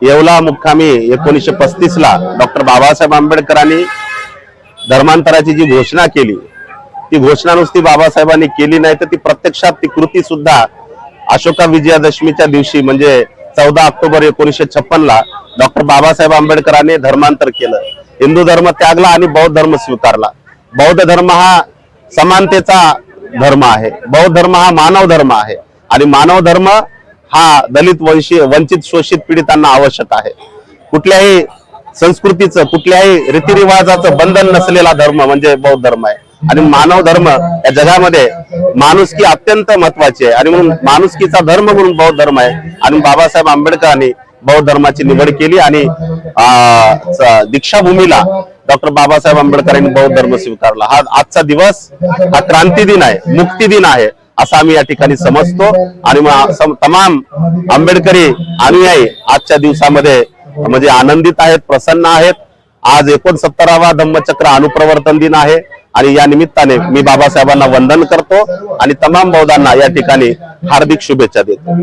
येवला मुक्कामी एकोणीसशे पस्तीस ला डॉक्टर बाबासाहेब आंबेडकरांनी धर्मांतराची जी घोषणा केली ती घोषणा नुसती बाबासाहेबांनी केली नाही तर ती प्रत्यक्षात ती कृती सुद्धा अशोका विजयादशमीच्या दिवशी म्हणजे चौदा ऑक्टोबर एकोणीसशे छप्पन ला डॉक्टर बाबासाहेब आंबेडकरांनी धर्मांतर केलं. हिंदू धर्म त्यागला आणि बौद्ध धर्म स्वीकारला. बौद्ध धर्म हा समानतेचा धर्म आहे. बौद्ध धर्म हा मानव धर्म आहे. आणि मानव धर्म हा दलित वंशी वंचित शोषित पीडितांना आवश्यक आहे. कुठल्याही संस्कृतीचं कुठल्याही रीतिरिवाजाचं बंधन नसलेला धर्म म्हणजे बौद्ध धर्म आहे. आणि मानव धर्म या जगामध्ये माणुसकी अत्यंत महत्वाची आहे. आणि म्हणून माणुसकीचा धर्म म्हणून बौद्ध धर्म आहे. आणि बाबासाहेब आंबेडकरांनी बौद्ध धर्माची निवड केली आणि अं, दीक्षाभूमीला डॉक्टर बाबासाहेब आंबेडकरांनी बौद्ध धर्म स्वीकारला. हा आजचा दिवस हा क्रांती दिन आहे मुक्ती दिन आहे. असा आम्ही या ठिकाणी समजतो. आणि मग तमाम आंबेडकरी अनुयायी आजच्या दिवसामध्ये म्हणजे आनंदित आहेत प्रसन्न आहेत. आज एकोणसत्तरावा धम्मचक्र अनुप्रवर्तन दिन आहे. आणि या निमित्ताने मी बाबासाहेबांना वंदन करतो. आणि तमाम बौद्धांना या ठिकाणी हार्दिक शुभेच्छा देतो.